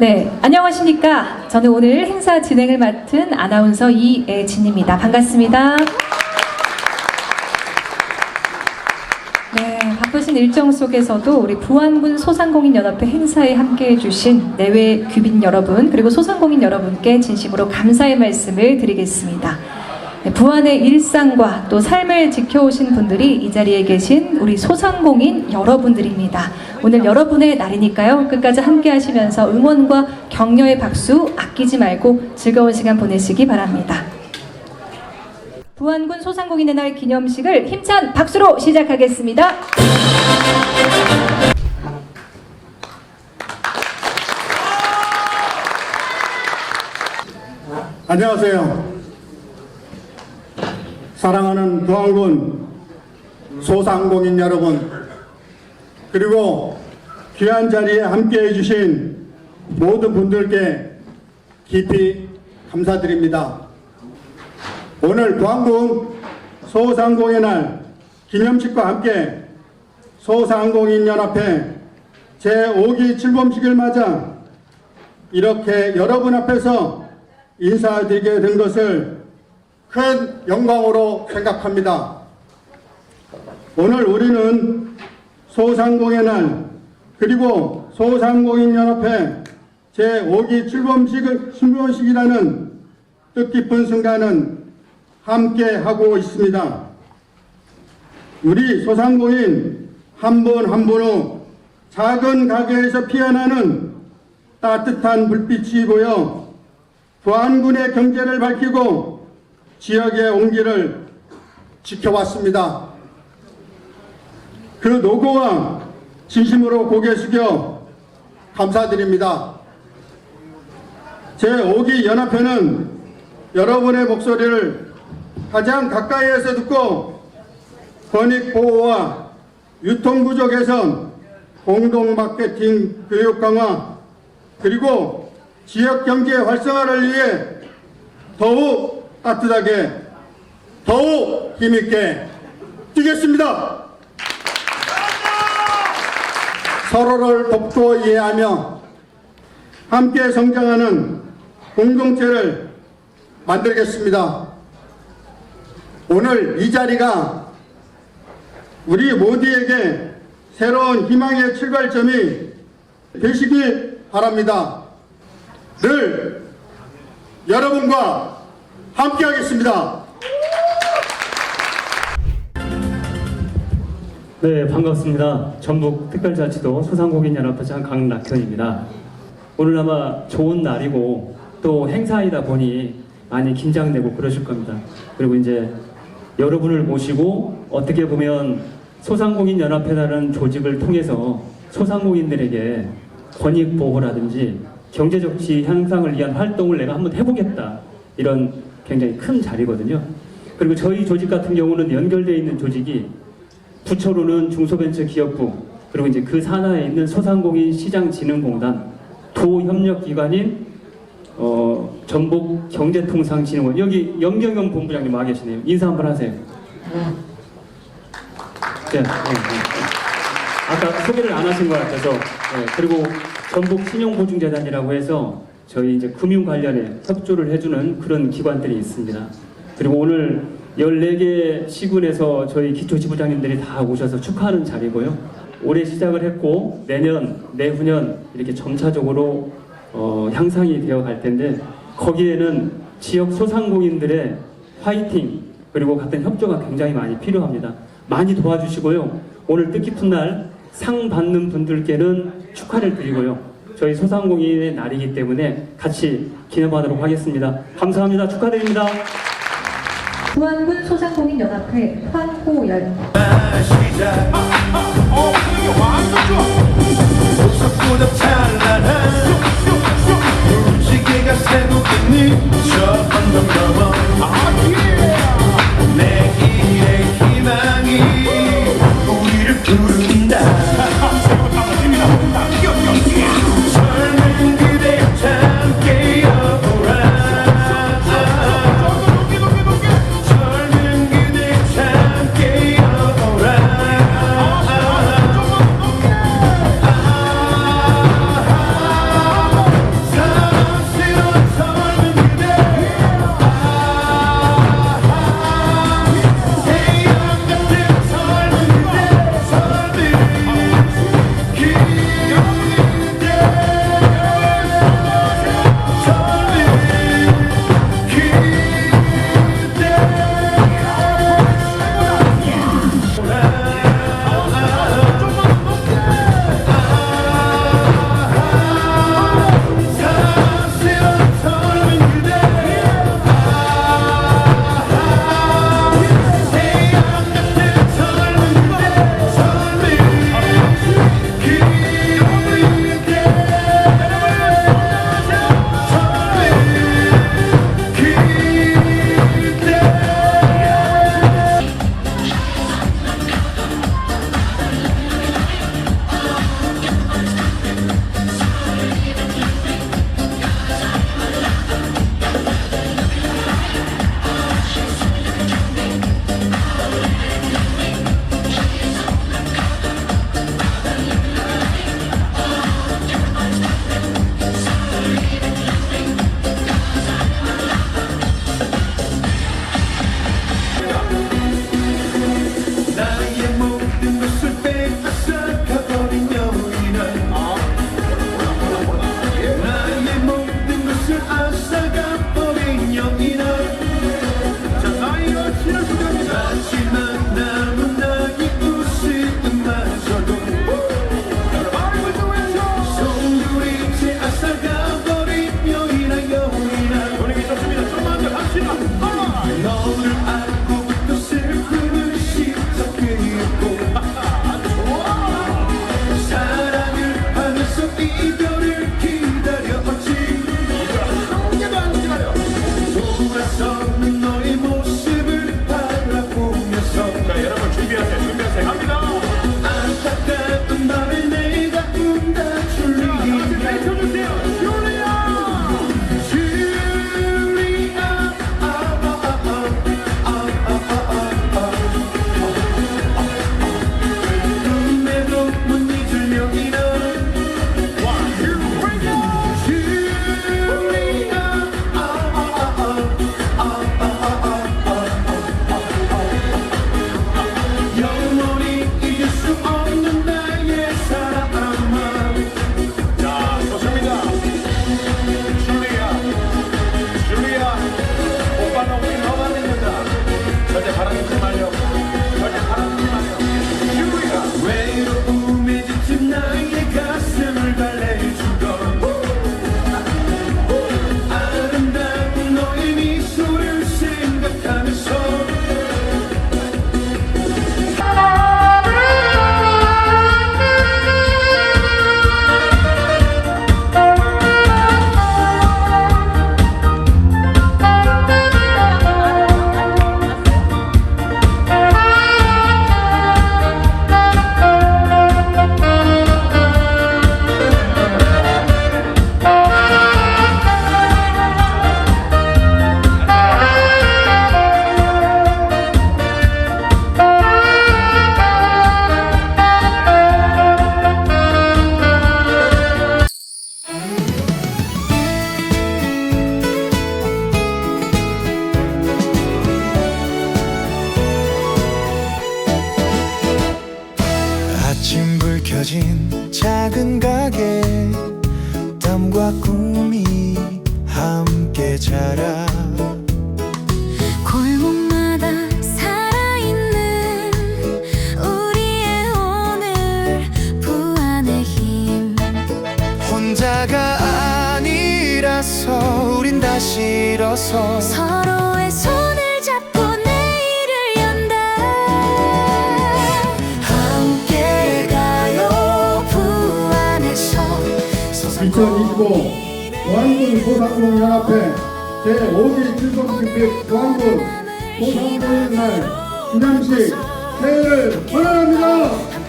네, 안녕하십니까. 저는 오늘 행사 진행을 맡은 아나운서 이애진입니다. 반갑습니다. 네, 바쁘신 일정 속에서도 우리 부안군 소상공인연합회 행사에 함께해 주신 내외 귀빈 여러분 그리고 소상공인 여러분께 진심으로 감사의 말씀을 드리겠습니다. 네, 부안의 일상과 또 삶을 지켜오신 분들이 이 자리에 계신 우리 소상공인 여러분들입니다. 오늘 여러분의 날이니까요. 끝까지 함께 하시면서 응원과 격려의 박수 아끼지 말고 즐거운 시간 보내시기 바랍니다. 부안군 소상공인의 날 기념식을 힘찬 박수로 시작하겠습니다. 안녕하세요. 사랑하는 부안군 소상공인 여러분, 그리고 귀한 자리에 함께 해 주신 모든 분들께 깊이 감사드립니다. 오늘 부안군 소상공인 날 기념식과 함께 소상공인연합회 제5기 출범식을 맞아 이렇게 여러분 앞에서 인사드리게 된 것을 큰 영광으로 생각합니다. 오늘 우리는 소상공인 날 그리고 소상공인연합회 제5기 출범식을 출범식이라는 뜻깊은 순간은 함께 하고 있습니다. 우리 소상공인 한 분 한 분의 작은 가게에서 피어나는 따뜻한 불빛이 보여 부안군의 경제를 밝히고 지역의 온기를 지켜왔습니다. 그 노고와 진심으로 고개 숙여 감사드립니다. 제5기 연합회는 여러분의 목소리를 가장 가까이에서 듣고 권익 보호와 유통구조 개선, 공동 마케팅 교육 강화, 그리고 지역 경제 활성화를 위해 더욱 따뜻하게, 더욱 힘있게 뛰겠습니다. 서로를 돕고 이해하며 함께 성장하는 공동체를 만들겠습니다. 오늘 이 자리가 우리 모두에게 새로운 희망의 출발점이 되시길 바랍니다. 늘 여러분과 함께 하겠습니다. 네, 반갑습니다. 전북 특별자치도 소상공인연합회장 강낙현입니다. 오늘 아마 좋은 날이고 또 행사이다 보니 많이 긴장되고 그러실 겁니다. 그리고 이제 여러분을 모시고 어떻게 보면 소상공인연합회라는 조직을 통해서 소상공인들에게 권익 보호라든지 경제적 지 향상을 위한 활동을 내가 한번 해보겠다 이런 굉장히 큰 자리거든요. 그리고 저희 조직 같은 경우는 연결되어 있는 조직이 부처로는 중소벤처기업부 그리고 이제 그 산하에 있는 소상공인 시장진흥공단 도협력기관인 어, 전북 경제통상진흥원 여기 염경영 본부장님 와 계시네요. 인사 한번 하세요. 네, 네, 네. 아까 소개를 안 하신 것 같아서 네, 그리고 전북 신용보증재단이라고 해서 저희 이제 금융 관련에 협조를 해주는 그런 기관들이 있습니다. 그리고 오늘 14개 시군에서 저희 기초지부장님들이 다 오셔서 축하하는 자리고요. 올해 시작을 했고 내년, 내후년 이렇게 점차적으로 어, 향상이 되어 갈 텐데 거기에는 지역 소상공인들의 화이팅 그리고 같은 협조가 굉장히 많이 필요합니다. 많이 도와주시고요. 오늘 뜻깊은 날 상 받는 분들께는 축하를 드리고요. 저희 소상공인의 날이기 때문에 같이 기념하도록 하겠습니다. 감사합니다. 축하드립니다. 부안군 소상공인 연합회 황호연 속 켜진 작은 가게 땀과 꿈이 함께 자라. 골목마다 살아있는 우리의 오늘 부안의 힘. 혼자가 아니라서 우린 다시 일어서 서로 2025 보안군 소상공인연합회 제5기 출범식빛 보안군 소상공인날 기념식 새해를 환영합니다.